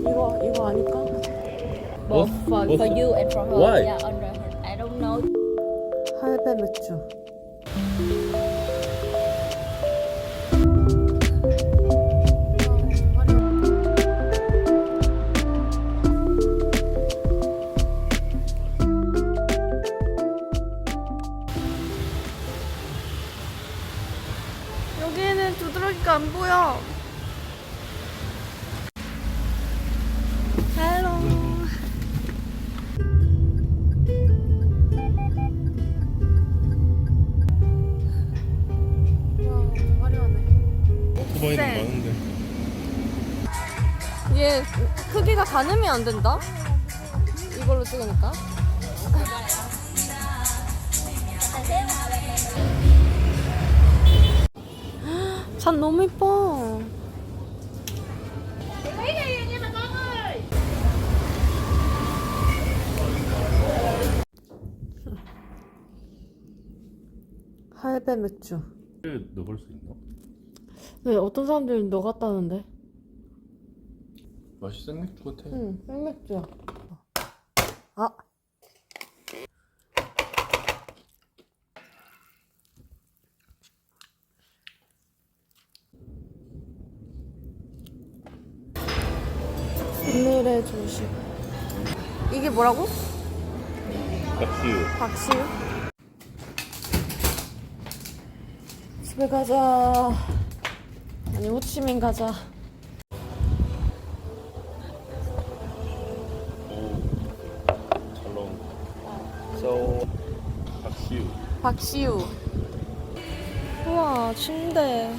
이거 이거 아닐까? Both for, Both. for you and for her. Why? Yeah, on the head. I don't know. 할배 맥주. 가 가늠이 안 된다? 이걸로 찍으니까. 산 너무 이뻐. 할배 맥주. 넣을 수 있나? 네, 어떤 사람들은 녹았다는데. 맛이 생맥주 같아. 응, 생맥주야. 아. 오늘의 조식. 이게 뭐라고? 박시우. 박시우? 집에 가자. 아니, 호치민 가자. 박시우. 박시우. 우와, 침대.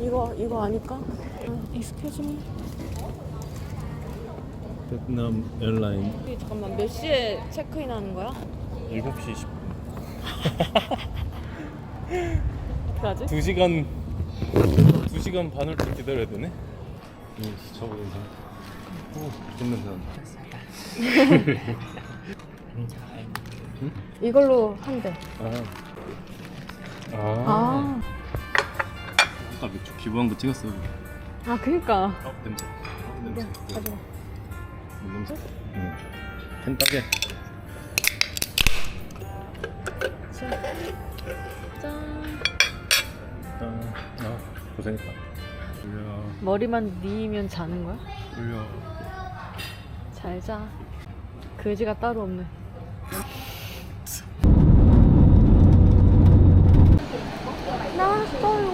이거 이거 아닐까? 익스큐즈 미. 베트남 에어라인 잠깐만 몇 시에 체크인 하는 거야? 7시 10분. 어떡하지? 2시간 2시간 반을 좀 기다려야 되네. 이 저거 이제. 오, 산. 이걸로 한대. 아. 아. 아, 아까 맥주 기부한 거 찍었어. 아 그니까. 어, 냄새. 어, 냄새. 가져와. 뭔 냄새? 응. 펜 따게. 짠. 짠. 아, 고생했다. 올려. 머리만 뉘면 자는 거야? 올려. 잘 자. 그지가 따로 없네. 나왔어요.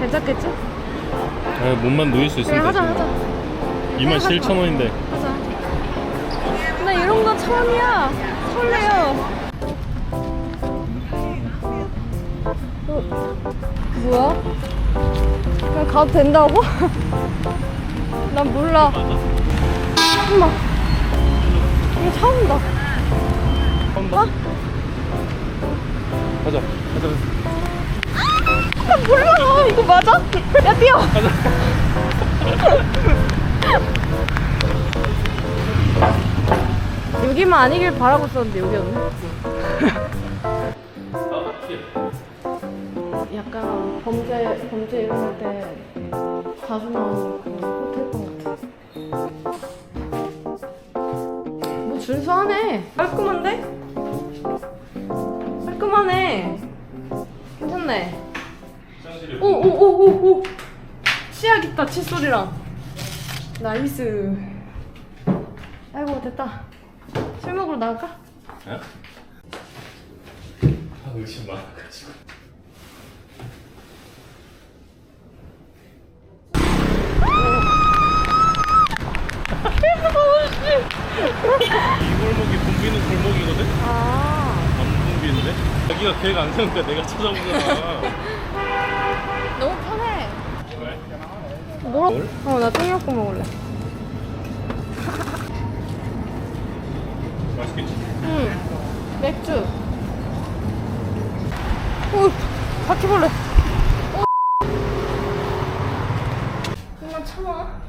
괜찮겠지? 아, 몸만 놓일 수 그래 있으면 하자 되지. 하자 27,000원인데. 하자. 나 이런 거 처음이야. 설레요. 어, 뭐야? 그냥 가도 된다고? 난 몰라. 엄마. 이거 처음이다. 한다. 가자. 가자. 나 몰라. 이거 맞아? 야, 뛰어. 가자. 여기만 아니길 바라고 있었는데 여기였네. 약간 범죄 범죄 일어날 때 자주 나오는 그런 호텔방 같아. 뭐 준수하네. 깔끔한데? 깔끔하네. 괜찮네. 오 오 오 오오. 치약 있다 칫솔이랑. 나이스. 아이고 됐다. 술 먹으러 나갈까? 아, 의심 많아가지고. 이 골목이 붐비는 골목이거든? 아 안 붐비는데? 자기가 계획 안 세우니까 내가 찾아보잖아. 너무 편해. 왜? 뭐라? 뭘? 어 나 똥약고 먹을래. 맛있겠지? 응. 맥주. 오 바퀴벌레. 어. 좀만 참아.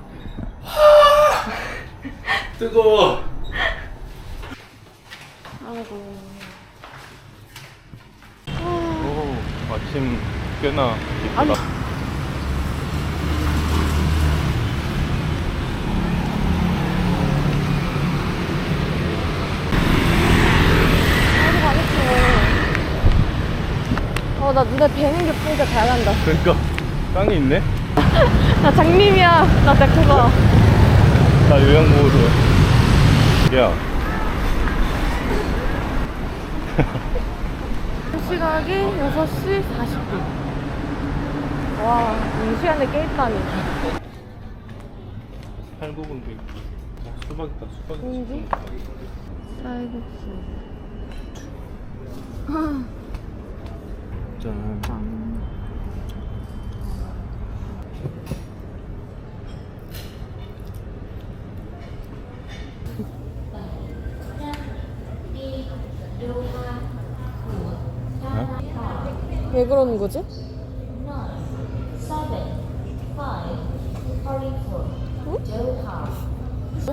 뜨거워. 아이고. 오, 마침 꽤나 아니. 이쁘다. 가겠지 뭐. 어, 나 눈에 뵈는 게 보니까 잘 난다. 그러니까 땅이 있네. 나 장님이야. 나 진짜 그거. 나 요양보호소. 야, 시각이 6시 40분. 와, 이 시간에 깨 있다니. 살구분도 있고. 어, 수박 있다. 수박 뭔지? 쌀국수. 짠. 왜 그러는 거지?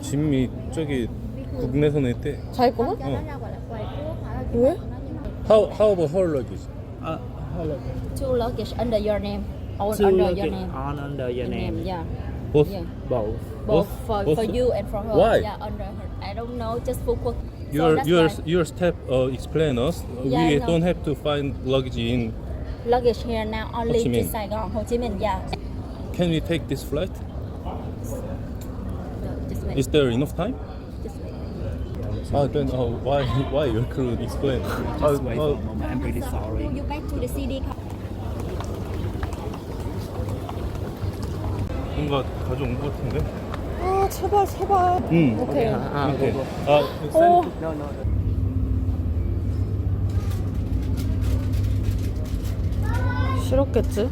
진미 저기 국내선 했대. 자기 거만? 왜? How how about her luggage? Uh, hello. two luggage under your name all Two under your it name on under your name name. yeah Both. yeah Both. both, Both? for, Both? for you and for her Why? yeah under her I don't know just for quick so Your that's your your step uh, explain us. Yeah, we don't have to find luggage in. luggage here now only Chi to Minh. Saigon Ho Chi Minh yeah Can we take this flight? just wait Is there enough time? just wait Ah, then uh, why why your crew explain? Just wait for a moment. I'm really sorry. you back to the CD 뭔가 가져온 것 같은데? 아, 제발, 제발. 응. 오케이. Ah, 오케이. go, go. 아, 어, No, no. 싫었겠지?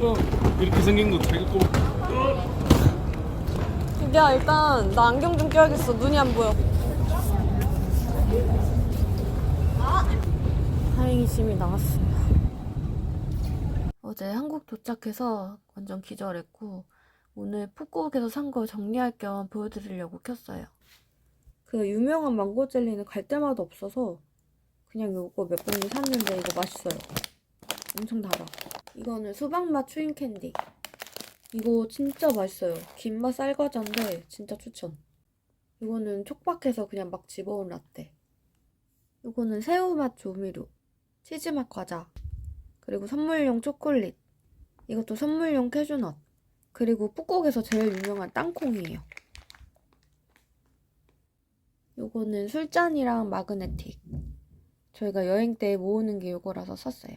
어, 이렇게 생긴 거 되게 꼭. 야, 일단 나 안경 좀 껴야겠어. 눈이 안 보여. 다행히 짐이 나왔습니다. 어제 한국 도착해서 완전 기절했고 오늘 푸꾸옥에서 산 거 정리할 겸 보여드리려고 켰어요. 그 유명한 망고 젤리는 갈 때마다 없어서 그냥 요거 몇 봉지 샀는데 이거 맛있어요. 엄청 달아. 이거는 수박맛 추인 캔디. 이거 진짜 맛있어요. 김맛 쌀과자인데 진짜 추천. 이거는 촉박해서 그냥 막 집어온 라떼. 이거는 새우맛 조미료, 치즈맛 과자, 그리고 선물용 초콜릿. 이것도 선물용 캐슈넛. 그리고 푸꾸옥에서 제일 유명한 땅콩이에요. 요거는 술잔이랑 마그네틱. 저희가 여행 때 모으는 게 요거라서 샀어요.